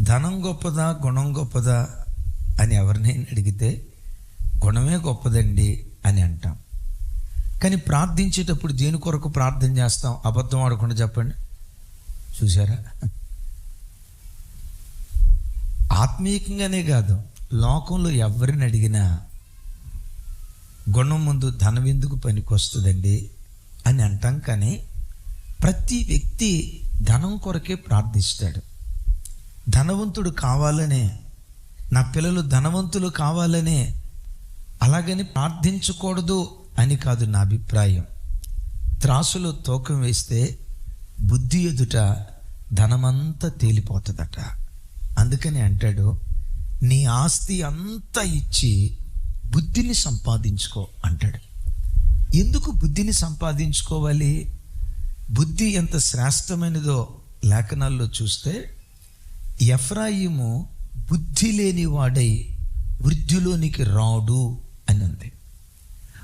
ధనం గొప్పదా గుణం గొప్పదా అని ఎవరినైనా అడిగితే గుణమే గొప్పదండి అని అంటాం. కానీ ప్రార్థించేటప్పుడు దేని కొరకు ప్రార్థన చేస్తాం? అబద్ధం ఆడకుండా చెప్పండి. చూసారా ఆత్మీయంగానే కాదు లోకంలో ఎవరిని అడిగినా గుణం ముందు ధనం ఎందుకు పనికొస్తుందండి అని అంటాం. కానీ ప్రతి వ్యక్తి ధనం కొరకే ప్రార్థిస్తాడు. ధనవంతుడు కావాలనే నా పిల్లలు ధనవంతులు కావాలనే అలాగని ప్రార్థించకూడదు అని కాదు నా అభిప్రాయం. త్రాసులో తూకం వేస్తే బుద్ధి ఎదుట ధనమంతా తేలిపోతుందట. అందుకని అంటాడు నీ ఆస్తి అంతా ఇచ్చి బుద్ధిని సంపాదించుకో అంటాడు. ఎందుకు బుద్ధిని సంపాదించుకోవాలి? బుద్ధి ఎంత శ్రేష్టమైనదో లేఖనాల్లో చూస్తే ఎఫ్రాయిము బుద్ధి లేని వాడై వృద్ధిలోనికి రాడు అని ఉంది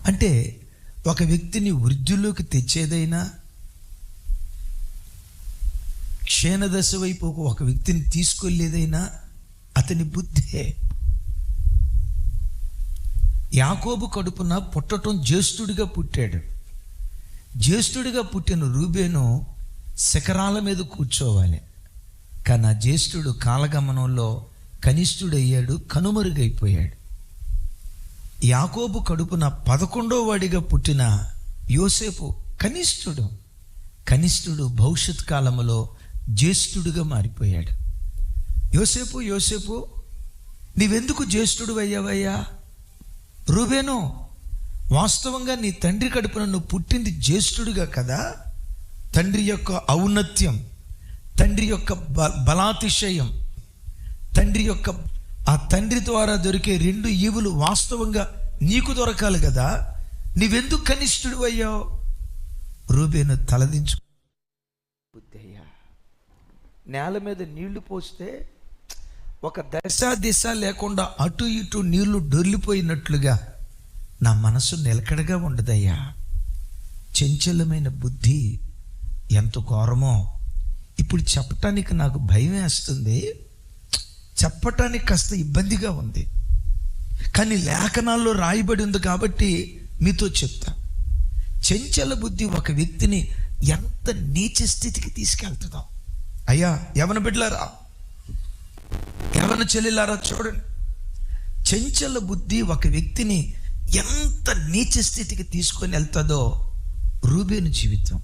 అంటే ఒక వ్యక్తిని వృద్ధిలోకి తెచ్చేదైనా క్షీణదశ వైపు ఒక వ్యక్తిని తీసుకెళ్ళేదైనా అతని బుద్ధే. యాకోబు కడుపున పుట్టటం జ్యేష్ఠుడిగా పుట్టాడు. జ్యేష్ఠుడిగా పుట్టిన రూబేను శిఖరాల మీద కూర్చోవాలి. కానీ ఆ జ్యేష్ఠుడు కాలగమనంలో కనిష్ఠుడయ్యాడు కనుమరుగైపోయాడు. యాకోబు కడుపున పదకొండో వాడిగా పుట్టిన యోసేపు కనిష్ఠుడు. కనిష్ఠుడు భవిష్యత్ కాలంలో జ్యేష్ఠుడుగా మారిపోయాడు. యోసేపు యోసేపు నీవెందుకు జ్యేష్ఠుడు అయ్యావయ్యా రూబేను వాస్తవంగా నీ తండ్రి కడుపున నువ్వు పుట్టింది జ్యేష్ఠుడుగా కదా? తండ్రి యొక్క ఔన్నత్యం తండ్రి యొక్క బ బలాతిశయం. తండ్రి యొక్క ఆ తండ్రి ద్వారా దొరికే రెండు ఈవులు వాస్తవంగా నీకు దొరకాలి కదా. నీవెందుకు కనిష్ఠుడు అయ్యావు? రూబేను తలదించు. బుద్ధయ్యా నేల మీద నీళ్ళు పోస్తే ఒక దశ దిశ లేకుండా అటు ఇటు నీళ్ళు డొర్లిపోయినట్లుగా నా మనసు నిలకడగా ఉండదయ్యా. చంచలమైన బుద్ధి ఎంత ఘోరమో. ఇప్పుడు చెప్పటానికి నాకు భయం వేస్తుంది. చెప్పటానికి కాస్త ఇబ్బందిగా ఉంది. కానీ లేఖనాల్లో రాయబడి ఉంది కాబట్టి మీతో చెప్తా. చెంచల బుద్ధి ఒక వ్యక్తిని ఎంత నీచ స్థితికి తీసుకెళ్తుందో. అయ్యా యవన బిడ్డలారా? ఎవరిన చెల్లిలారా చూడండి. చెంచల బుద్ధి ఒక వ్యక్తిని ఎంత నీచ స్థితికి తీసుకొని వెళ్తుందో రూబేను జీవితం.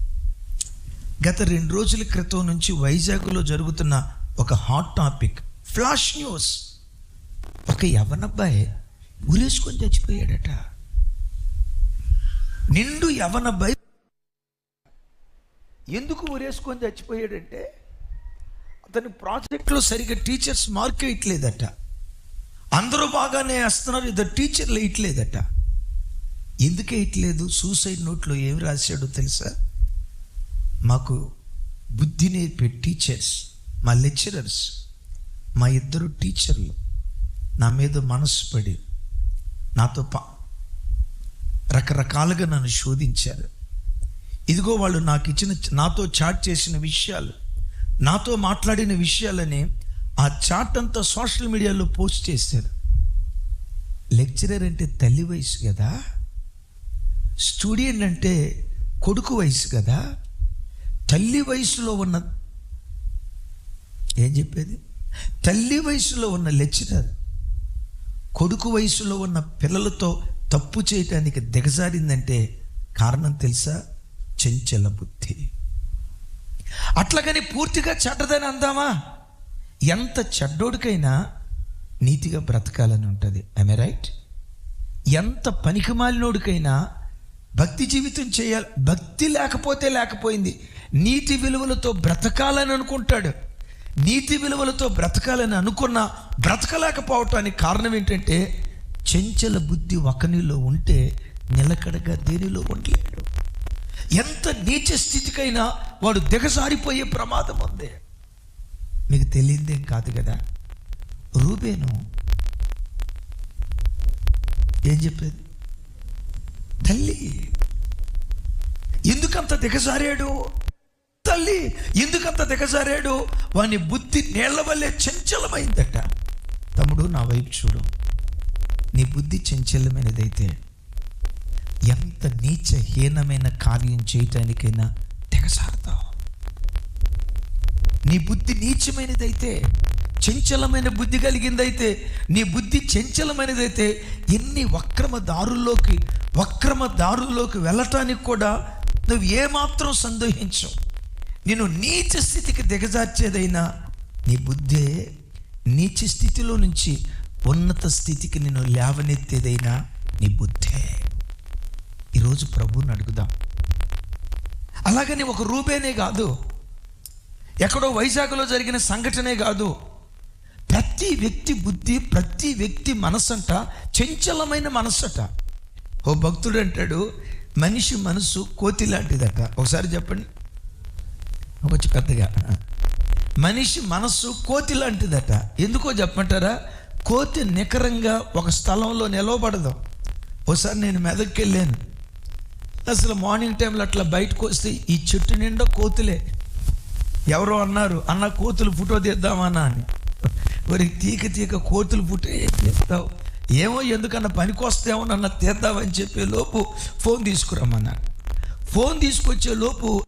గత రెండు రోజుల క్రితం నుంచి వైజాగ్లో జరుగుతున్న ఒక హాట్ టాపిక్ ఫ్లాష్ న్యూస్. ఒక యవనబ్బాయి ఉరేసుకొని చచ్చిపోయాడట. నిండు యవనబ్బాయి ఎందుకు ఉరేసుకొని చచ్చిపోయాడంటే అతని ప్రాజెక్ట్లో సరిగ్గా టీచర్స్ మార్క్ వేయట్లేదట. అందరూ బాగానే వేస్తున్నారు ఇద్దరు టీచర్లు వేయట్లేదట. ఎందుకు వేయట్లేదు? సూసైడ్ నోట్లో ఏమి రాశాడో తెలుసా? మాకు బుద్ధి నేర్పే టీచర్స్ మా లెక్చరర్స్ మా ఇద్దరు టీచర్లు నా మీద మనసు పడి నాతో పా రకరకాలుగా నన్ను శోధించారు. ఇదిగో వాళ్ళు నాకు ఇచ్చిన నాతో చాట్ చేసిన విషయాలు నాతో మాట్లాడిన విషయాలని ఆ చాట్ అంతా సోషల్ మీడియాలో పోస్ట్ చేశారు. లెక్చరర్ అంటే తల్లి వయసు కదా? స్టూడెంట్ అంటే కొడుకు వయసు కదా? తల్లి వయసులో ఉన్న ఏం చెప్పేది? తల్లి వయసులో ఉన్న లెక్చరర్ కొడుకు వయసులో ఉన్న పిల్లలతో తప్పు చేయటానికి దిగజారిందంటే కారణం తెలుసా? చెంచల బుద్ధి. అట్లాగని పూర్తిగా చెడ్డదని అందామా? ఎంత చెడ్డోడికైనా నీతిగా బ్రతకాలని ఉంటుంది. ఐమె రైట్ ఎంత పనికిమాలినోడికైనా భక్తి జీవితం చేయాలి. భక్తి లేకపోతే లేకపోయింది. నీతి విలువలతో బ్రతకాలని అనుకుంటాడు. నీతి విలువలతో బ్రతకాలని అనుకున్న బ్రతకలేకపోవటానికి కారణం ఏంటంటే చెంచల బుద్ధి ఒకనిలో ఉంటే నిలకడగా దేనిలో ఉండలేడు. ఎంత నీచ స్థితికైనా వాడు దిగజారిపోయే ప్రమాదం ఉంది. మీకు తెలియదేం కాదు కదా? రూబేను ఏం చెప్పేది? తల్లి ఎందుకంత దిగజారాడు? తల్లి ఎందుకంత దిగజారాడు? వాని బుద్ధి నీళ్ళ వల్లే చంచలమైందట. తమ్ముడు నా వైపు చూడు. నీ బుద్ధి చంచలమైనదైతే ఎంత నీచహీనమైన కార్యం చేయటానికైనా తెగసారతావు నీ బుద్ధి నీచమైనదైతే చంచలమైన బుద్ధి కలిగిందైతే నీ బుద్ధి చంచలమైనదైతే ఎన్ని వక్రమ దారుల్లోకి వక్రమ దారుల్లోకి వెళ్ళటానికి కూడా నువ్వు ఏమాత్రం సందేహించవు. నేను నీచ స్థితికి దిగజార్చేదైనా నీ బుద్ధే నీచ స్థితిలో నుంచి ఉన్నత స్థితికి నేను లేవనెత్తేదైనా నీ బుద్ధే. ఈరోజు ప్రభువుని అడుగుదాం. అలాగని ఒక రూపేనే కాదు ఎక్కడో వైజాగ్లో జరిగిన సంఘటనే కాదు ప్రతి వ్యక్తి బుద్ధి ప్రతి వ్యక్తి మనసంట చంచలమైన మనసట. ఓ భక్తుడు అంటాడు మనిషి మనసు కోతి లాంటిదట. ఒకసారి చెప్పండి. కొంచెం పెద్దగా. మనిషి మనస్సు కోతి లాంటిదట. ఎందుకో చెప్పమంటారా? కోతి నికరంగా ఒక స్థలంలో నిలవబడదు. ఒకసారి నేను మెదక్కి వెళ్ళాను అసలు మార్నింగ్ టైంలో అట్లా బయటకు వస్తే ఈ చెట్టు నిండా కోతులే. ఎవరో అన్నారు అన్న కోతులు ఫోటో తీద్దామన్నా అని. మరి తీక తీక కోతులు ఫోటో తీస్తావు? ఏమో ఎందుకన్నా పనికొస్తేమో నన్ను తీద్దామని చెప్పే లోపు ఫోన్ తీసుకురమ్మన్నాను ఫోన్ తీసుకొచ్చే లోపు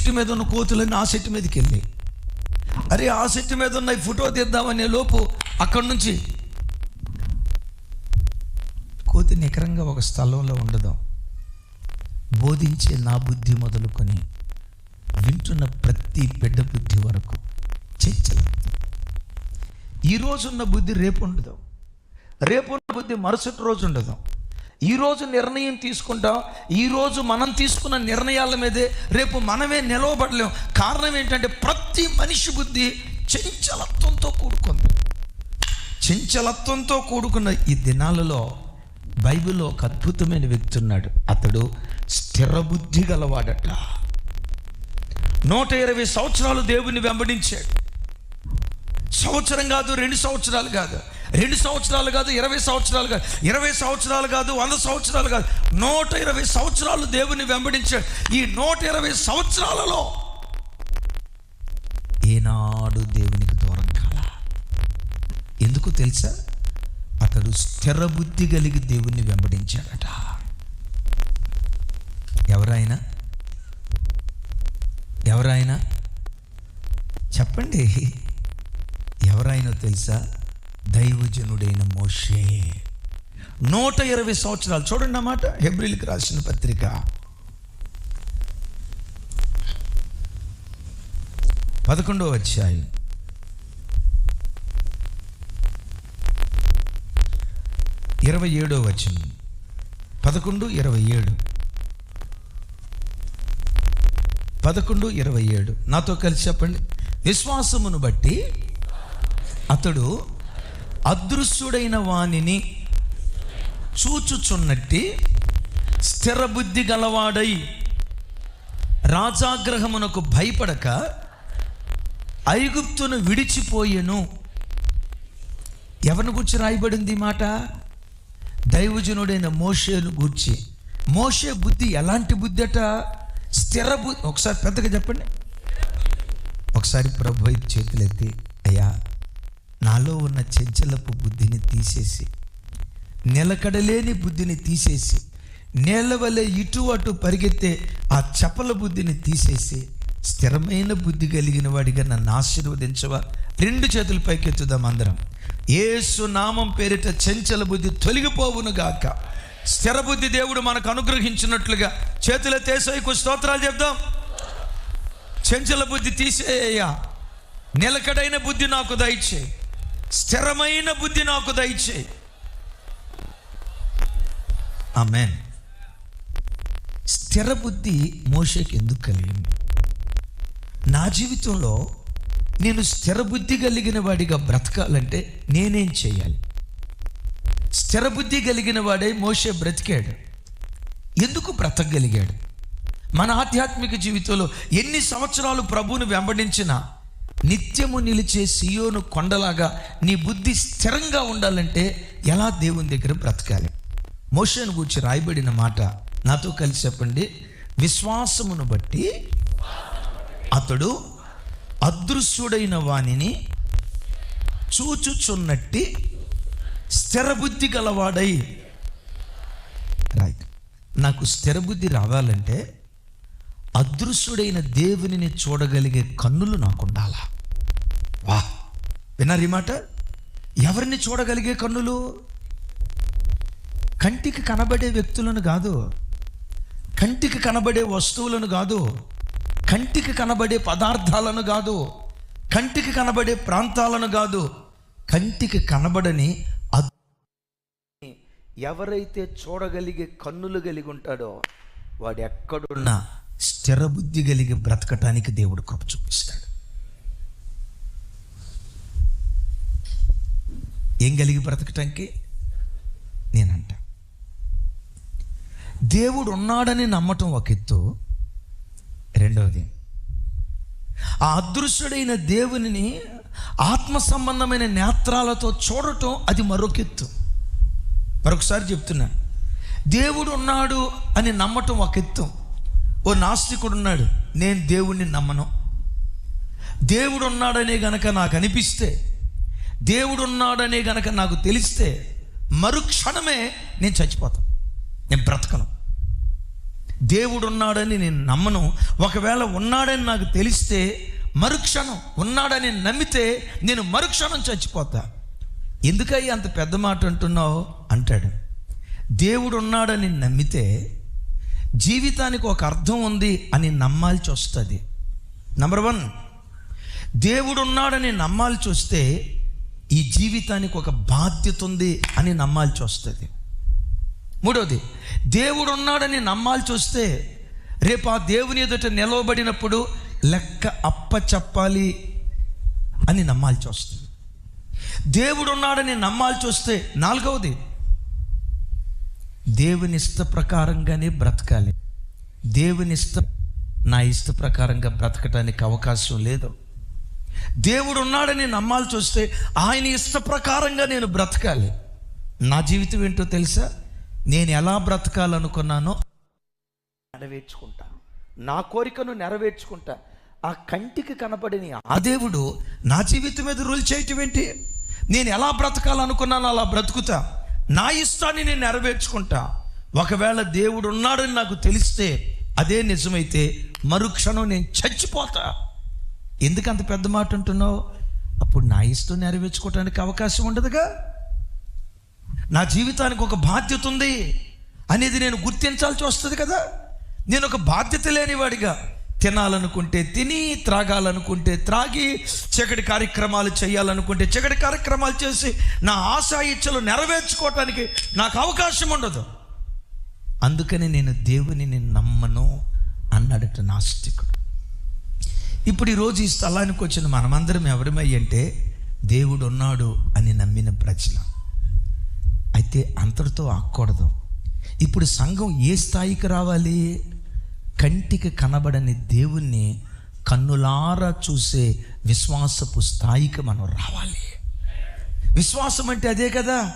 చెట్టు మీద ఉన్న కోతులన్నీ ఆ చెట్టు మీదకి వెళ్ళి అరే ఆ చెట్టు మీద ఉన్న ఫోటో తీద్దామనే లోపు అక్కడి నుంచి కోతి నికరంగా ఒక స్థలంలో ఉండదాం బోధించే నా బుద్ధి మొదలుకొని వింటున్న ప్రతి బిడ్డ బుద్ధి వరకు చర్చలు ఈ ఉన్న బుద్ధి రేపు ఉండదు. రేపు ఉన్న బుద్ధి మరుసటి రోజు ఉండదు. ఈ రోజు నిర్ణయం తీసుకుంటాం ఈ రోజు మనం తీసుకున్న నిర్ణయాల మీదే రేపు మనమే నిలవబడలేం. కారణం ఏంటంటే ప్రతి మనిషి బుద్ధి చంచలత్వంతో కూడుకుంది. చంచలత్వంతో కూడుకున్న ఈ దినాలలో బైబిల్లో ఒక అద్భుతమైన వ్యక్తి ఉన్నాడు. అతడు స్థిర బుద్ధి గలవాడట. నూట ఇరవై సంవత్సరాలు దేవుని వెంబడించాడు. సంవత్సరం కాదు రెండు సంవత్సరాలు కాదు. రెండు సంవత్సరాలు కాదు ఇరవై సంవత్సరాలు కాదు. ఇరవై సంవత్సరాలు కాదు వంద సంవత్సరాలు కాదు. నూట ఇరవై సంవత్సరాలు దేవుని వెంబడించాడు ఈ నూట ఇరవై సంవత్సరాలలో ఏనాడు దేవునికి దూరం కాల. ఎందుకు తెలుసా? అతడు స్థిర బుద్ధి కలిగి దేవుణ్ణి వెంబడించాడట. ఎవరైనా ఎవరైనా చెప్పండి. ఎవరైనా తెలుసా? దైవజనుడైన మోషే. నూట ఇరవై సంవత్సరాలు. చూడండి అన్నమాట హెబ్రిల్కి రాసిన పత్రిక. పదకొండవ అధ్యాయం. ఇరవై ఏడో వచనం. పదకొండు ఇరవై ఏడు. పదకొండు ఇరవై ఏడు. నాతో కలిసి చెప్పండి. విశ్వాసమును బట్టి అతడు అదృశ్యుడైన వానిని చూచుచున్నట్టి స్థిర బుద్ధి గలవాడై రాజాగ్రహమునకు భయపడక ఐగుప్తును విడిచిపోయెను. ఎవరిని గురించి రాయబడింది మాట? దైవజనుడైన మోషేను గూర్చి. మోషే బుద్ధి ఎలాంటి బుద్ధి అట? స్థిర బుద్ధి ఒకసారి పెద్దగా చెప్పండి. ఒకసారి ప్రభు చేతులెత్తి అయ్యా నాలో ఉన్న చెంచలపు బుద్ధిని తీసేసి నిలకడలేని బుద్ధిని తీసేసి నేల వలె ఇటు అటు పరిగెత్తే ఆ చపల బుద్ధిని తీసేసి స్థిరమైన బుద్ధి కలిగిన వాడిగా నన్ను ఆశీర్వదించవా? రెండు చేతులు పైకెత్తుదాం అందరం. ఏసు నామం పేరిట చెంచల బుద్ధి తొలగిపోవును గాక. స్థిర బుద్ధి దేవుడు మనకు అనుగ్రహించినట్లుగా చేతుల తేసైకు స్తోత్రాలు చెప్దాం. చెంచల బుద్ధి తీసేయ్యా. నిలకడైన బుద్ధి నాకు దయచేయి. స్థిరమైన బుద్ధి నాకు దయచే. ఆమెన్. స్థిర బుద్ధి మోషకి ఎందుకు కలిగింది? నా జీవితంలో నేను స్థిర బుద్ధి కలిగిన వాడిగా బ్రతకాలంటే నేనేం చేయాలి? స్థిర బుద్ధి కలిగిన వాడే మోషే బ్రతికాడు. ఎందుకు బ్రతకగలిగాడు? మన ఆధ్యాత్మిక జీవితంలో ఎన్ని సంవత్సరాలు ప్రభువును వెంబడించినా నిత్యము నిలిచే సియోను కొండలాగా నీ బుద్ధి స్థిరంగా ఉండాలంటే ఎలా దేవుని దగ్గర బ్రతకాలి? మోషన్ గురించి రాయబడిన మాట నాతో కలిసి చెప్పండి. విశ్వాసమును బట్టి అతడు అదృశ్యుడైన వానిని చూచుచున్నట్టి స్థిరబుద్ధి గలవాడై. రైట్ నాకు స్థిరబుద్ధి రావాలంటే అదృశ్యుడైన దేవునిని చూడగలిగే కన్నులు నాకు ఉండాలా వా విన్నారు ఈ మాట? ఎవరిని చూడగలిగే కన్నులు? కంటికి కనబడే వ్యక్తులను కాదు కంటికి కనబడే వస్తువులను కాదు కంటికి కనబడే పదార్థాలను కాదు కంటికి కనబడే ప్రాంతాలను కాదు కంటికి కనబడని ఎవరైతే చూడగలిగే కన్నులు కలిగి ఉంటాడో వాడు ఎక్కడున్నా స్థిరబుద్ధి కలిగి బ్రతకటానికి దేవుడు కృప చూపిస్తాడు. ఏం కలిగి బ్రతకటానికి? నేనంట. దేవుడు ఉన్నాడని నమ్మటం ఒక ఎత్తు. రెండవది ఆ అదృశ్యుడైన దేవునిని ఆత్మ సంబంధమైన నేత్రాలతో చూడటం అది మరొక ఎత్తు. మరొకసారి చెప్తున్నా దేవుడు ఉన్నాడు అని నమ్మటం ఒక ఎత్తు. ఓ నాస్తికుడు ఉన్నాడు. నేను దేవుణ్ణి నమ్మను. దేవుడు ఉన్నాడనే గనక నాకు అనిపిస్తే దేవుడు ఉన్నాడనే గనక నాకు తెలిస్తే మరుక్షణమే నేను చచ్చిపోతాను. నేను బ్రతకను. దేవుడు ఉన్నాడని నేను నమ్మను. ఒకవేళ ఉన్నాడని నాకు తెలిస్తే మరుక్షణం ఉన్నాడని నమ్మితే నేను మరుక్షణం చచ్చిపోతా. ఎందుకయ్యి అంత పెద్ద మాట అంటున్నావు? అంటాడు. దేవుడు ఉన్నాడని నమ్మితే జీవితానికి ఒక అర్థం ఉంది అని నమ్మాల్సి వస్తుంది. నంబర్ వన్ దేవుడు ఉన్నాడని నమ్మాల్సి వస్తే ఈ జీవితానికి ఒక బాధ్యత ఉంది అని నమ్మాల్సి వస్తుంది. మూడవది దేవుడు ఉన్నాడని నమ్మాల్సి వస్తే రేపు ఆ దేవుని ఎదుట నిలవబడినప్పుడు లెక్క అప్ప చెప్పాలి అని నమ్మాల్సి వస్తుంది. దేవుడు ఉన్నాడని నమ్మాల్సి వస్తే నాలుగవది దేవుని ఇష్ట ప్రకారంగానే బ్రతకాలి. దేవుని ఇష్ట నా ఇష్ట ప్రకారంగా బ్రతకటానికి అవకాశం లేదు. దేవుడు ఉన్నాడని నమ్మాల్సి వస్తే ఆయన ఇష్ట ప్రకారంగా నేను బ్రతకాలి. నా జీవితం ఏంటో తెలుసా? నేను ఎలా బ్రతకాలనుకున్నానో నెరవేర్చుకుంటా. నా కోరికను నెరవేర్చుకుంటా. ఆ కంటికి కనపడిన ఆ దేవుడు నా జీవితం మీద రూల్ చేయటం ఏంటి? నేను ఎలా బ్రతకాలనుకున్నానో అలా బ్రతుకుతా. నా ఇష్టాన్ని నేను నెరవేర్చుకుంటా. ఒకవేళ దేవుడు ఉన్నాడని నాకు తెలిస్తే అదే నిజమైతే మరుక్షణం నేను చచ్చిపోతా. ఎందుకు అంత పెద్ద మాట అంటున్నావు? అప్పుడు నా ఇష్టం నెరవేర్చుకోవటానికి అవకాశం ఉండదుగా? నా జీవితానికి ఒక బాధ్యత ఉంది. అనేది నేను గుర్తించాల్సి వస్తుంది కదా? నేను ఒక బాధ్యత లేనివాడిగా. తినాలనుకుంటే తిని త్రాగాలనుకుంటే త్రాగి చీకటి కార్యక్రమాలు చేయాలనుకుంటే చీకటి కార్యక్రమాలు చేసి నా ఆశా ఇచ్చలు నెరవేర్చుకోవటానికి నాకు అవకాశం ఉండదు. అందుకని నేను దేవుని నేను నమ్మను అన్నాడట నాస్తికుడు. ఇప్పుడు ఈరోజు ఈ స్థలానికి వచ్చిన మనమందరం ఎవరమై అంటే దేవుడు ఉన్నాడు అని నమ్మిన ప్రజల. అయితే అంతటితో ఆక్కూడదు ఇప్పుడు సంఘం ఏ స్థాయికి రావాలి? కంటికి కనబడని దేవుణ్ణి కన్నులారా చూసే విశ్వాసపు స్థాయికి మనం రావాలి. విశ్వాసం అంటే అదే కదా?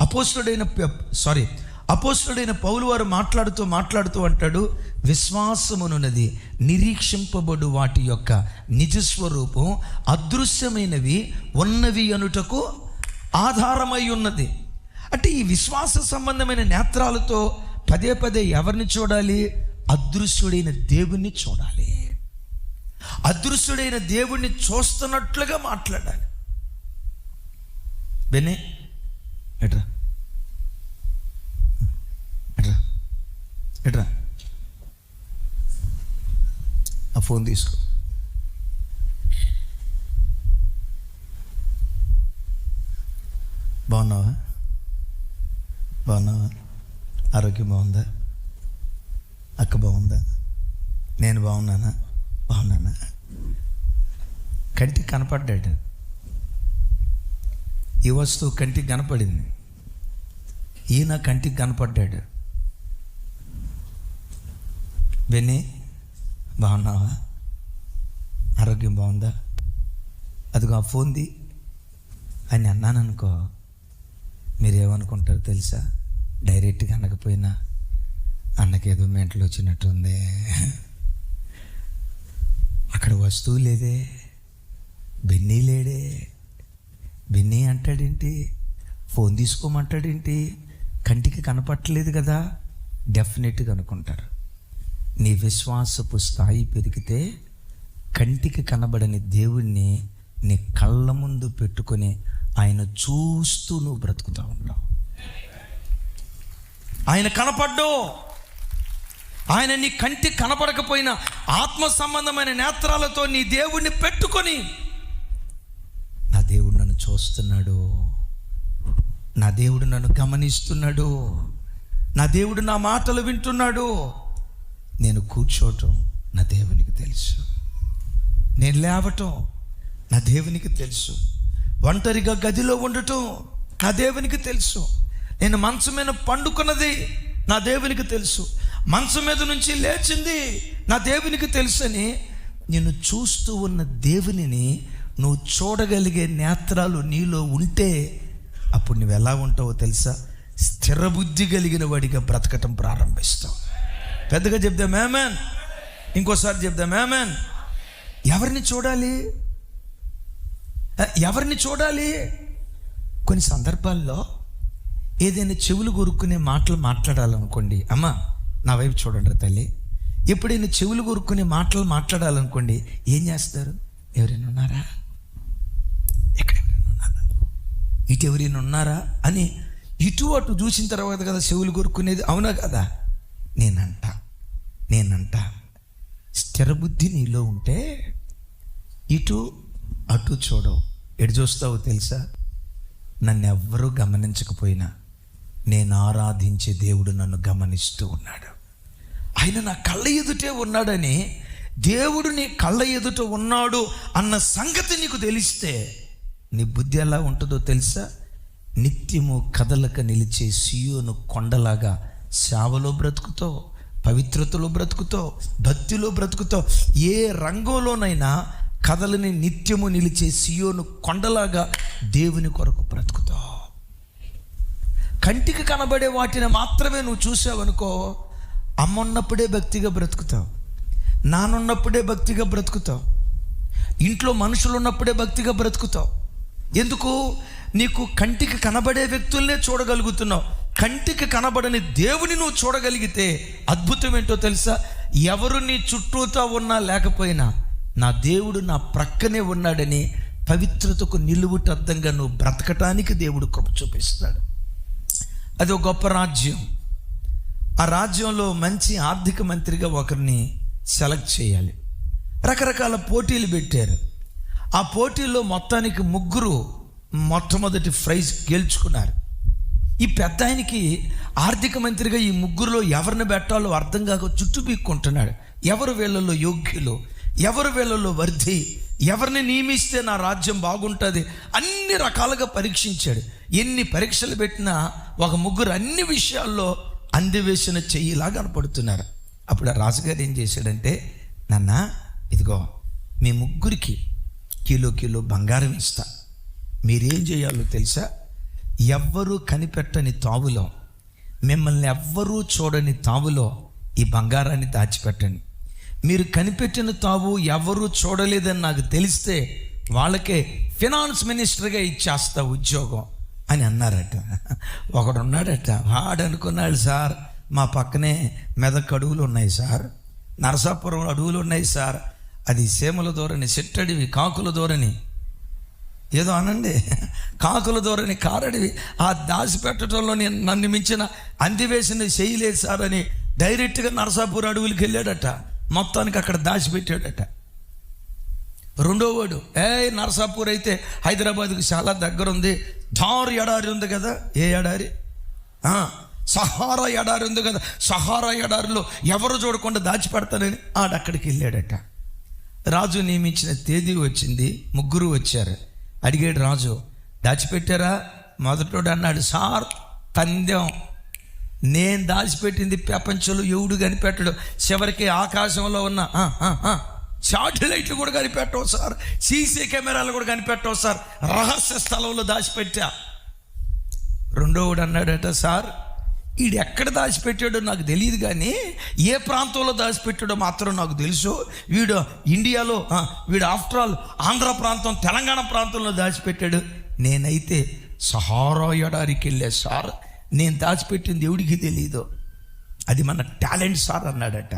అపోస్తుడైన సారీ అపోస్తుడైన పౌలు వారు మాట్లాడుతూ మాట్లాడుతూ అంటాడు విశ్వాసమునున్నది నిరీక్షింపబడు వాటి యొక్క నిజస్వరూపం అదృశ్యమైనవి ఉన్నవి అనుటకు ఆధారమై ఉన్నది. అంటే ఈ విశ్వాస సంబంధమైన నేత్రాలతో పదే పదే ఎవరిని చూడాలి? అదృశ్యుడైన దేవుణ్ణి చూడాలి. అదృశ్యుడైన దేవుణ్ణి చూస్తున్నట్లుగా మాట్లాడాలి. బెనే ఎట్రా? ఎట్రా? ఎట్రా? ఆ ఫోన్ తీసుకో. బాగున్నావా? బాగున్నావా? ఆరోగ్యం బాగుందా? అక్క బాగుందా? నేను బాగున్నానా? బాగున్నానా? కంటికి కనపడ్డాడు. ఈ వస్తువు కంటికి కనపడింది. ఈయన కంటికి కనపడ్డాడు. బెన్నీ బాగున్నావా? ఆరోగ్యం బాగుందా? అదిగో ఆ ఫోన్ది అని అన్నాను అనుకో మీరేమనుకుంటారు తెలుసా? డైరెక్ట్గా అనకపోయినా అన్నకేదో మెంటలు వచ్చినట్టుంది. అక్కడ వస్తువు లేదే. బెన్నీ లేడే. బెన్నీ అంటాడేంటి? ఫోన్ తీసుకోమంటాడేంటి? కంటికి కనపట్టలేదు కదా. డెఫినెట్గా అనుకుంటారు. నీ విశ్వాసపు స్థాయి పెరిగితే కంటికి కనబడని దేవుణ్ణి నీ కళ్ళ ముందు పెట్టుకొని ఆయన చూస్తూ నువ్వు బ్రతుకుతూ ఉంటావు ఆయన కనపడ్డు ఆయన నీ కంటి కనపడకపోయినా ఆత్మ సంబంధమైన నేత్రాలతో నీ దేవుణ్ణి పెట్టుకొని నా దేవుడు నన్ను చూస్తున్నాడు. నా దేవుడు నన్ను గమనిస్తున్నాడు. నా దేవుడు నా మాటలు వింటున్నాడు. నేను కూర్చోవటం నా దేవునికి తెలుసు. నేను లేవటం నా దేవునికి తెలుసు. ఒంటరిగా గదిలో ఉండటం నా దేవునికి తెలుసు. నేను మంచం మీద పండుకున్నది నా దేవునికి తెలుసు. మంచం మీద నుంచి లేచింది. నా దేవునికి తెలుసని నేను చూస్తూ ఉన్న దేవునిని నువ్వు చూడగలిగే నేత్రాలు నీలో ఉంటే అప్పుడు నువ్వు ఎలా ఉంటావో తెలుసా? స్థిర బుద్ధి కలిగిన వాడిగా బ్రతకటం ప్రారంభిస్తావు. పెద్దగా చెప్దాం మేమన్ ఇంకోసారి చెప్దాం మేమన్ ఎవరిని చూడాలి? ఎవరిని చూడాలి? కొన్ని సందర్భాల్లో ఏదైనా చెవులు కొరుక్కునే మాటలు మాట్లాడాలనుకోండి. అమ్మా నా వైపు చూడండి తల్లి. ఎప్పుడైనా చెవులు కొరుక్కుని మాటలు మాట్లాడాలనుకోండి ఏం చేస్తారు? ఎవరైనా ఉన్నారా? ఎక్కడ ఎవరైనా ఉన్నారా? ఇటు ఎవరైనా ఉన్నారా? అని ఇటు అటు చూసిన తర్వాత కదా చెవులు కొరుక్కునేది. అవునా కదా? నేనంట. నేనంట. స్థిరబుద్ధి నీలో ఉంటే ఇటు అటు చూడవు. ఎటు చూస్తావో తెలుసా? నన్ను ఎవ్వరూ గమనించకపోయినా నేను ఆరాధించే దేవుడు నన్ను గమనిస్తూ ఉన్నాడు. ఆయన నా కళ్ళ ఎదుటే ఉన్నాడని దేవుడు నీ కళ్ళ ఎదుట ఉన్నాడు అన్న సంగతి నీకు తెలిస్తే నీ బుద్ధి ఎలా ఉంటుందో తెలుసా? నిత్యము కదలక నిలిచే సియోను కొండలాగా సేవలో బ్రతుకుతావు పవిత్రతలో బ్రతుకుతావు భక్తిలో బ్రతుకుతో ఏ రంగంలోనైనా కథలని నిత్యము నిలిచే సియోను కొండలాగా దేవుని కొరకు బ్రతుకుతావు. కంటికి కనబడే వాటిని మాత్రమే నువ్వు చూసావనుకో అమ్మ ఉన్నప్పుడే భక్తిగా బ్రతుకుతావు. నానున్నప్పుడే భక్తిగా బ్రతుకుతావు. ఇంట్లో మనుషులు ఉన్నప్పుడే భక్తిగా బ్రతుకుతావు. ఎందుకు? నీకు కంటికి కనబడే వ్యక్తుల్నే చూడగలుగుతున్నావు. కంటికి కనబడని దేవుని నువ్వు చూడగలిగితే అద్భుతం ఏంటో తెలుసా? ఎవరు నీ చుట్టూతా ఉన్నా లేకపోయినా నా దేవుడు నా ప్రక్కనే ఉన్నాడని పవిత్రతకు నిలువుటద్దంగా నువ్వు బ్రతకటానికి దేవుడు కృప చూపిస్తాడు అది ఒక గొప్ప రాజ్యం. ఆ రాజ్యంలో మంచి ఆర్థిక మంత్రిగా ఒకరిని సెలెక్ట్ చేయాలి. రకరకాల పోటీలు పెట్టారు. ఆ పోటీల్లో మొత్తానికి ముగ్గురు మొట్టమొదటి ప్రైజ్ గెలుచుకున్నారు. ఈ పెద్ద ఆయనకి ఆర్థిక మంత్రిగా ఈ ముగ్గురులో ఎవరిని పెట్టాలో అర్థం కాక చుట్టుపీక్కుంటున్నాడు ఎవరు వీళ్ళలో యోగ్యులు? ఎవరు వీళ్ళలో వర్ధి? ఎవరిని నియమిస్తే నా రాజ్యం బాగుంటుంది? అన్ని రకాలుగా పరీక్షించాడు. ఎన్ని పరీక్షలు పెట్టినా ఒక ముగ్గురు అన్ని విషయాల్లో అందివేసిన చెయ్యిలా కనపడుతున్నారు. అప్పుడు ఆ రాజుగారు ఏం చేశాడంటే నాన్న ఇదిగో మీ ముగ్గురికి కిలో కిలో బంగారం ఇస్తా. మీరేం చేయాలో తెలుసా? ఎవ్వరూ కనిపెట్టని తావులో మిమ్మల్ని ఎవ్వరూ చూడని తావులో ఈ బంగారాన్ని దాచిపెట్టండి. మీరు కనిపెట్టిన తావు ఎవరూ చూడలేదని నాకు తెలిస్తే వాళ్ళకే ఫినాన్స్ మినిస్టర్గా ఇచ్చేస్తా ఉద్యోగం. అని అన్నారట. ఒకడు ఉన్నాడట వాడు అనుకున్నాడు సార్ మా పక్కనే మెదక్ అడవులు ఉన్నాయి సార్. నరసాపురం అడవులు ఉన్నాయి సార్. అది సేమల ధోరణి చెట్టడివి కాకుల ధోరణి. ఏదో అనండి కాకుల ధోరణి కారడివి. ఆ దాచిపెట్టడంలో నేను నన్ను మించిన అందివేసిన చేయలేదు సార్ అని డైరెక్ట్గా నరసాపూర్ అడవులకి వెళ్ళాడట. మొత్తానికి అక్కడ దాచిపెట్టాడట. రెండోవాడు ఏ నరసాపూర్ అయితే హైదరాబాద్కి చాలా దగ్గర ఉంది ధారు ఎడారి ఉంది కదా. ఏ ఎడారి? సహారా ఎడారి ఉంది కదా. సహారా ఎడారిలో ఎవరు చూడకుండా దాచిపెడతానని ఆడక్కడికి వెళ్ళాడట. రాజు నియమించిన తేదీ వచ్చింది. ముగ్గురు వచ్చారు. అడిగాడు రాజు దాచిపెట్టారా? మొదటోడు అన్నాడు సార్ పందెం. నేను దాచిపెట్టింది ప్రపంచంలో ఎవడు కనిపెట్టడు. చివరికి ఆకాశంలో ఉన్న శాటిలైట్లు కూడా కనిపెట్టవు సార్. సీసీ కెమెరాలు కూడా కనిపెట్టవు సార్. రహస్య స్థలంలో దాచిపెట్టా. రెండోవాడు అన్నాడట సార్ ఈడు ఎక్కడ దాచిపెట్టాడో నాకు తెలియదు కానీ ఏ ప్రాంతంలో దాచిపెట్టాడో మాత్రం నాకు తెలుసు. వీడు ఇండియాలో వీడు ఆఫ్టర్ ఆల్ ఆంధ్ర ప్రాంతం తెలంగాణ ప్రాంతంలో దాచిపెట్టాడు. నేనైతే సహారా ఎడారికి వెళ్ళే సార్. నేను దాచిపెట్టింది దేవుడికి తెలియదు అది మన టాలెంట్ సార్ అన్నాడట.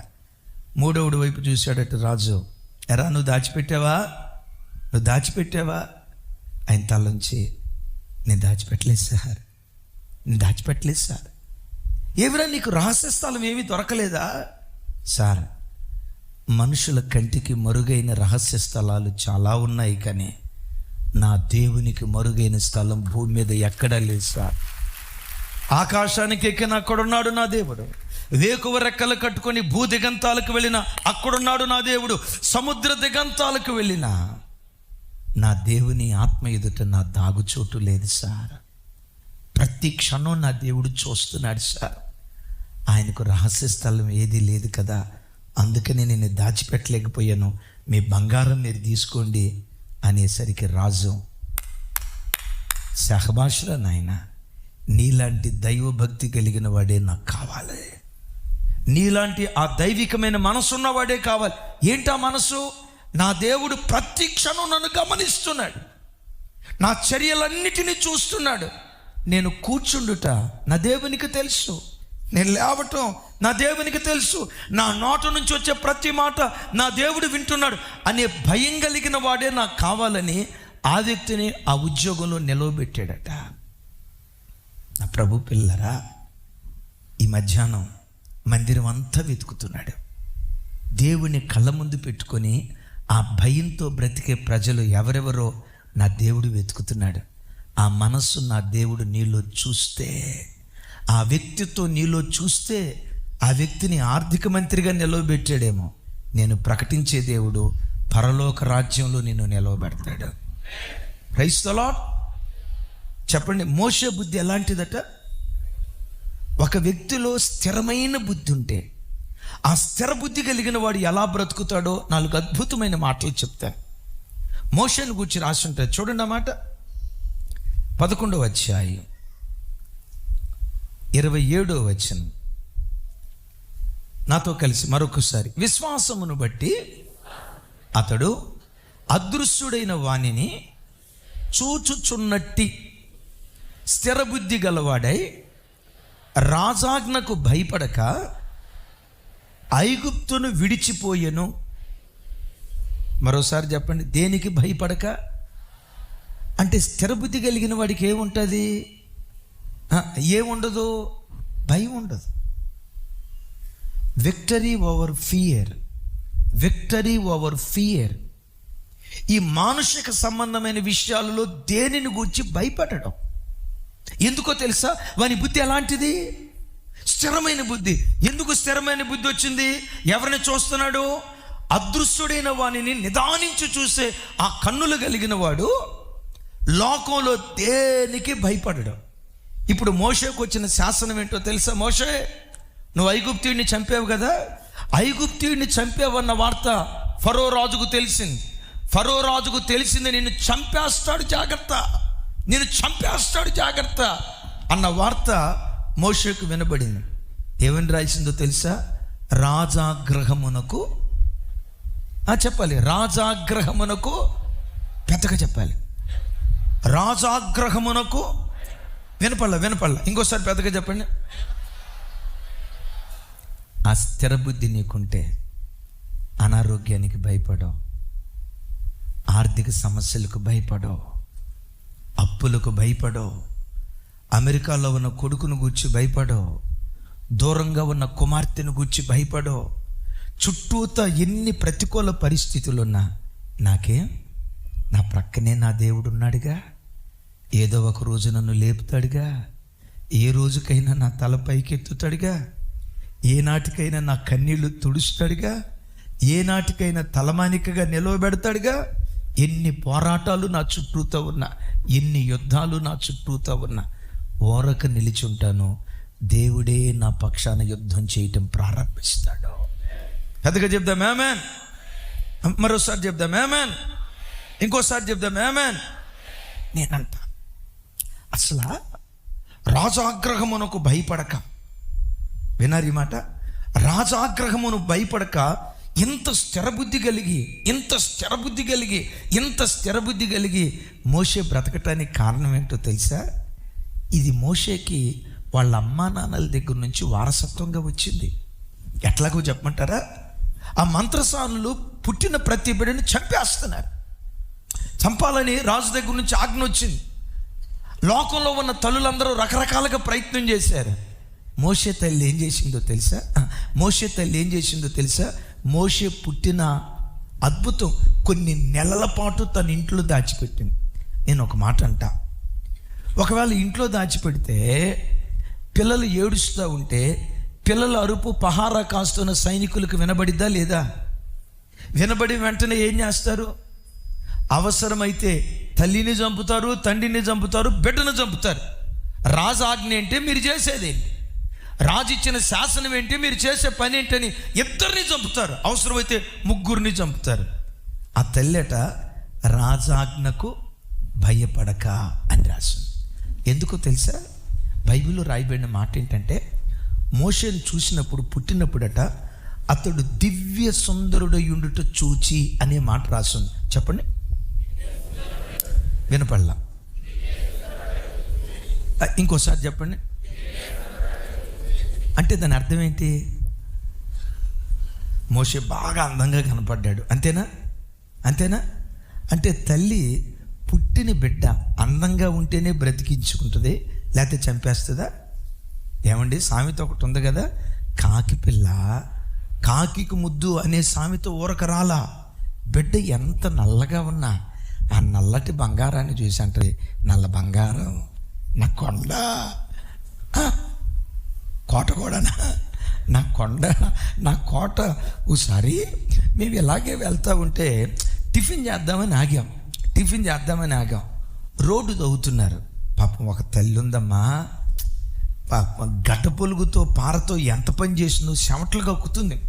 మూడవడు వైపు చూశాడట రాజు. ఎరా నువ్వు దాచిపెట్టావా? నువ్వు దాచిపెట్టావా? ఆయన తలంచి నేను దాచిపెట్టలేదు సార్. నేను దాచిపెట్టలేదు సార్. ఎవరైనా నీకు రహస్య స్థలం ఏమీ దొరకలేదా? సార్ మనుషుల కంటికి మరుగైన రహస్య స్థలాలు చాలా ఉన్నాయి కానీ నా దేవునికి మరుగైన స్థలం భూమి మీద ఎక్కడా లేదు సార్. ఆకాశానికి ఎక్కిన అక్కడున్నాడు నా దేవుడు. వేకువ రెక్కలు కట్టుకొని భూ దిగంతాలకు వెళ్ళిన అక్కడున్నాడు నా దేవుడు. సముద్ర దిగంతాలకు వెళ్ళిన. నా దేవుని ఆత్మ ఎదుట నా దాగుచోటు లేదు సార్. ప్రతి క్షణం నా దేవుడు చూస్తున్నాడు సార్. ఆయనకు రహస్య స్థలం ఏది లేదు కదా. అందుకని నేను దాచిపెట్టలేకపోయాను. మీ బంగారం మీరు తీసుకోండి అనేసరికి రాజు సహభాషరా నాయన నీలాంటి దైవభక్తి కలిగిన వాడే నాకు కావాలి. నీలాంటి ఆ దైవికమైన మనసు ఉన్నవాడే కావాలి. ఏంటా మనసు? నా దేవుడు ప్రతి క్షణం నన్ను గమనిస్తున్నాడు. నా చర్యలన్నిటినీ చూస్తున్నాడు. నేను కూర్చుండుట నా దేవునికి తెలుసు. నేను లేవటం నా దేవునికి తెలుసు. నా నోట నుంచి వచ్చే ప్రతి మాట నా దేవుడు వింటున్నాడు అనే భయం కలిగిన వాడే నాకు కావాలని ఆ వ్యక్తిని ఆ ఉద్యోగంలో నిలవబెట్టాడట. నా ప్రభు పిల్లరా ఈ మధ్యాహ్నం మందిరం అంతా వెతుకుతున్నాడు. దేవుని కళ్ళ ముందు పెట్టుకొని ఆ భయంతో బ్రతికే ప్రజలు ఎవరెవరో నా దేవుడు వెతుకుతున్నాడు. ఆ మనస్సు నా దేవుడు నీలో చూస్తే ఆ వ్యక్తితో నీలో చూస్తే ఆ వ్యక్తిని ఆర్థిక మంత్రిగా నిలవబెట్టాడేమో. నేను ప్రకటించే దేవుడు పరలోక రాజ్యంలో నిన్ను నిలవబెడతాడు. క్రైస్తలా చెప్పండి మోసే బుద్ధి ఎలాంటిదట? ఒక వ్యక్తిలో స్థిరమైన బుద్ధి ఉంటే ఆ స్థిర బుద్ధి కలిగిన వాడు ఎలా బ్రతుకుతాడో నాలుగు అద్భుతమైన మాటలు చెప్తాను మోషన్ గురించి రాసి ఉంటుంది చూడండి అన్నమాట పదకొండవ అధ్యాయం. ఇరవై ఏడో వచనం. నాతో కలిసి మరొకసారి. విశ్వాసమును బట్టి అతడు అదృశ్యుడైన వాణిని చూచుచున్నట్టి స్థిరబుద్ధి గలవాడై రాజాజ్ఞకు భయపడక ఐగుప్తును విడిచిపోయెను. మరోసారి చెప్పండి దేనికి భయపడక? అంటే స్థిరబుద్ధి కలిగిన వాడికి ఏముంటుంది? ఏముండదు? భయం ఉండదు. Victory over fear victory over fear ఈ మానుషిక సంబంధమైన విషయాలలో దేనిని గురించి భయపడడం? ఎందుకో తెలుసా? వాని బుద్ధి ఎలాంటిది? స్థిరమైన బుద్ధి. ఎందుకు స్థిరమైన బుద్ధి వచ్చింది? ఎవరిని చూస్తున్నాడు? అదృశ్యుడైన వానిని నిదానించి చూసే ఆ కన్నులు కలిగిన వాడు లోకంలో దేనికి భయపడడం. ఇప్పుడు మోషకు వచ్చిన శాసనం ఏంటో తెలుసా మోషే? నువ్వు ఐగుప్తీయుడిని చంపావు కదా? ఐగుప్తీయుడిని చంపావన్న వార్త ఫరో రాజుకు తెలిసింది. ఫరో రాజుకు తెలిసింది నిన్ను చంపేస్తాడు జాగ్రత్త. నేను చంపేస్తాడు జాగ్రత్త అన్న వార్త మోషకు వినబడింది. ఏమని రాసిందో తెలుసా? రాజాగ్రహమునకు ఆ, చెప్పాలి. రాజాగ్రహమునకు పెద్దగా చెప్పాలి. రాజాగ్రహమునకు వినపల్ల వినపల్ల ఇంకోసారి పెద్దగా చెప్పండి. ఆ స్థిర బుద్ధి నీకుంటే అనారోగ్యానికి భయపడవు. ఆర్థిక సమస్యలకు భయపడవు. అప్పులకు భయపడవు. అమెరికాలో ఉన్న కొడుకును గూర్చి భయపడవు. దూరంగా ఉన్న కుమార్తెను గూర్చి భయపడవు. చుట్టూతో ఎన్ని ప్రతికూల పరిస్థితులున్నా నాకేం నా ప్రక్కనే నా దేవుడు ఉన్నాడుగా ఏదో ఒక రోజు నన్ను లేపుతాడుగా. ఏ రోజుకైనా నా తల పైకెత్తుతాడుగా. ఏ నాటికైనా నా కన్నీళ్ళు తుడుస్తాడుగా. ఏనాటికైనా తలమానికగా నిలవబెడతాడుగా. ఎన్ని పోరాటాలు నా చుట్టూతో ఉన్నా ఎన్ని యుద్ధాలు నా చుట్టూతో ఉన్నా ఓరక నిలిచుంటాను. దేవుడే నా పక్షాన యుద్ధం చేయటం ప్రారంభిస్తాడు. పెద్దగా చెప్దాం మేమేన్ మరోసారి చెప్దాం మేమేన్ ఇంకోసారి చెప్దాం మేమేన్ నేనంట అసలు రాజాగ్రహమునకు భయపడక. వినారు ఈ మాట? రాజాగ్రహమును భయపడక ఇంత స్థిరబుద్ధి కలిగి ఇంత స్థిరబుద్ధి కలిగి ఇంత స్థిరబుద్ధి కలిగి మోషే బ్రతకటానికి కారణం ఏంటో తెలుసా? ఇది మోషేకి వాళ్ళ అమ్మా నాన్నల దగ్గర నుంచి వారసత్వంగా వచ్చింది. ఎట్లాగో చెప్పమంటారా? ఆ మంత్రసానులు పుట్టిన ప్రతి బిడ్డని చంపేస్తున్నారు. చంపాలని రాజు దగ్గర నుంచి ఆజ్ఞ వచ్చింది. లోకంలో ఉన్న తల్లులందరూ రకరకాలుగా ప్రయత్నం చేశారు. మోసే తల్లి ఏం చేసిందో తెలుసా? మోసే మోషే తల్లి ఏం చేసిందో తెలుసా? మోషే పుట్టిన అద్భుతం కొన్ని నెలల పాటు తన ఇంట్లో దాచిపెట్టింది. నేను ఒక మాట అంటా. ఒకవేళ ఇంట్లో దాచిపెడితే పిల్లలు ఏడుస్తూ ఉంటే పిల్లల అరుపు పహారా కాస్తున్న సైనికులకు వినబడిద్దా లేదా? వినబడి వెంటనే ఏం చేస్తారు? అవసరమైతే తల్లిని చంపుతారు తండ్రిని చంపుతారు బిడ్డను చంపుతారు. రాజు ఆజ్ఞ అంటే మీరు చేసేదేంటి? రాజు ఇచ్చిన శాసనం ఏంటి? మీరు చేసే పని ఏంటని ఇద్దరిని చంపుతారు. అవసరమైతే ముగ్గురిని చంపుతారు. ఆ తెల్లట రాజాజ్ఞకు భయపడక అని రాసింది. ఎందుకో తెలుసా? బైబిల్లో రాయబడిన మాట ఏంటంటే మోషేని చూసినప్పుడు పుట్టినప్పుడట అతడు దివ్య సుందరుడయుండుట చూచి అనే మాట రాసింది. చెప్పండి. వినపడలా? ఇంకోసారి చెప్పండి. అంటే దాని అర్థం ఏంటి? మోషే బాగా అందంగా కనపడ్డాడు. అంతేనా? అంతేనా? అంటే తల్లి పుట్టిన బిడ్డ అందంగా ఉంటేనే బ్రతికించుకుంటుంది లేకపోతే చంపేస్తుందా? ఏమండి? సామెత ఒకటి ఉంది కదా కాకి పిల్ల కాకికి ముద్దు అనే సామెత ఊరక రాలా. బిడ్డ ఎంత నల్లగా ఉన్నా ఆ నల్లటి బంగారాన్ని చూసి అంటది నల్ల బంగారం నా కొండ కోట కూడానా నా కొండ నా కోట. ఓసారి మేము ఇలాగే వెళ్తూ ఉంటే టిఫిన్ చేద్దామని ఆగాం. టిఫిన్ చేద్దామని ఆగాం. రోడ్డు తవ్వుతున్నారు. పాపం ఒక తల్లి ఉందమ్మా. పాపం గడ్డ పొలుగుతో పారతో ఎంత పని చేసిందో చెమటలు కక్కుతుంది.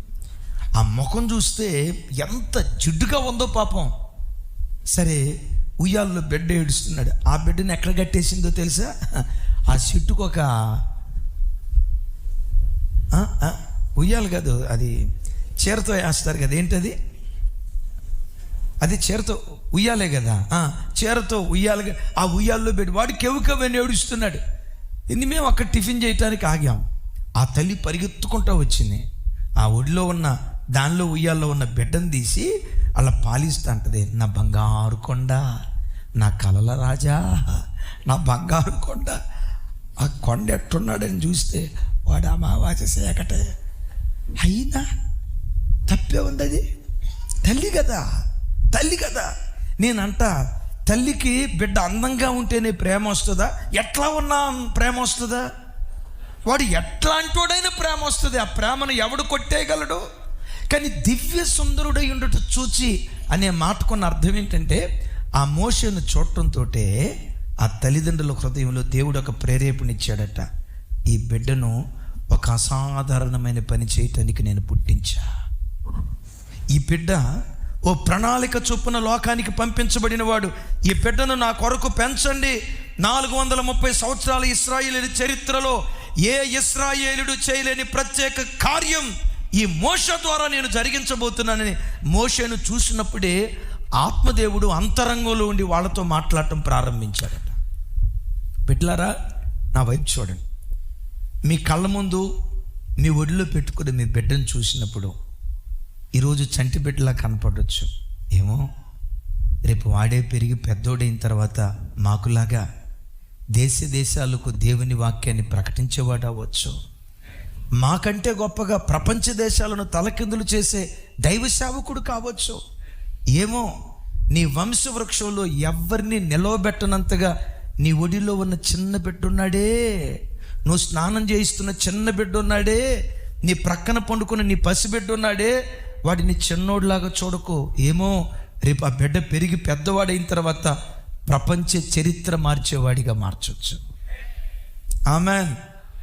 ఆ ముఖం చూస్తే ఎంత జిడ్డుగా ఉందో పాపం. సరే ఉయ్యాల్లో బిడ్డ ఏడుస్తున్నాడు. ఆ బిడ్డను ఎక్కడ కట్టేసిందో తెలుసా? ఆ చెట్టుకు ఒక ఉయ్యాలి కాదు అది చీరతో వేస్తారు కదా ఏంటది? అది చీరతో ఉయ్యాలే కదా చీరతో ఉయ్యాలి ఆ ఉయ్యాల్లో పెట్టి వాడు కెవుకవని ఏడుస్తున్నాడు. ఇది మేము అక్కడ టిఫిన్ చేయటానికి ఆగాం. ఆ తల్లి పరిగెత్తుకుంటా వచ్చింది. ఆ ఒడిలో ఉన్న దానిలో ఉయ్యాల్లో ఉన్న బిడ్డను తీసి అలా పాలిస్తా అంటది నా బంగారు కొండ నా కలల రాజా నా బంగారు కొండ. ఆ కొండ ఎట్టున్నాడని చూస్తే వాడు అమావాస్య సేకటే అయినా తప్పే ఉంది అది తల్లి కదా. తల్లి కదా. నేనంట తల్లికి బిడ్డ అందంగా ఉంటేనే ప్రేమ వస్తుందా? ఎట్లా ఉన్నా ప్రేమ వస్తుందా? వాడు ఎట్లాంటోడైనా ప్రేమ వస్తుంది. ఆ ప్రేమను ఎవడు కొట్టేయగలడు? కానీ దివ్య సుందరుడై ఉండట చూచి అనే మాటకున్న అర్థం ఏంటంటే ఆ మోషను చూడటంతో ఆ తల్లిదండ్రుల హృదయంలో దేవుడు ఒక ప్రేరేపణ ఇచ్చాడట. ఈ బిడ్డను ఒక అసాధారణమైన పని చేయటానికి నేను పుట్టించా. ఈ బిడ్డ ఓ ప్రణాళిక చొప్పున లోకానికి పంపించబడినవాడు ఈ బిడ్డను నా కొరకు పెంచండి. నాలుగు వందల ముప్పై సంవత్సరాల ఇస్రాయేలు చరిత్రలో ఏ ఇస్రాయేలుడు చేయలేని ప్రత్యేక కార్యం ఈ మోష ద్వారా నేను జరిగించబోతున్నానని మోషను చూసినప్పుడే ఆత్మదేవుడు అంతరంగంలో ఉండి వాళ్ళతో మాట్లాడటం ప్రారంభించాడట. బిడ్లారా నా వైపు చూడండి. మీ కళ్ళ ముందు మీ ఒడిలో పెట్టుకుని మీ బిడ్డను చూసినప్పుడు ఈరోజు చంటి బిడ్డలా కనపడవచ్చు ఏమో? రేపు వాడే పెరిగి పెద్దోడైన తర్వాత మాకులాగా దేశ దేశాలకు దేవుని వాక్యాన్ని ప్రకటించేవాడు అవ్వచ్చు. మాకంటే గొప్పగా ప్రపంచ దేశాలను తలకిందులు చేసే దైవ సేవకుడు కావచ్చు. ఏమో? నీ వంశవృక్షంలో ఎవరిని నిలవబెట్టనంతగా నీ ఒడిలో ఉన్న చిన్న బిడ్డ ఉన్నాడే. నువ్వు స్నానం చేయిస్తున్న చిన్న బిడ్డ ఉన్నాడే నీ ప్రక్కన పండుకున్న నీ పసిబిడ్డ ఉన్నాడే వాడిని చిన్నోడిలాగా చూడకు. ఏమో రేపు ఆ బిడ్డ పెరిగి పెద్దవాడైన తర్వాత ప్రపంచ చరిత్ర మార్చేవాడిగా మార్చొచ్చు. ఆమెన్.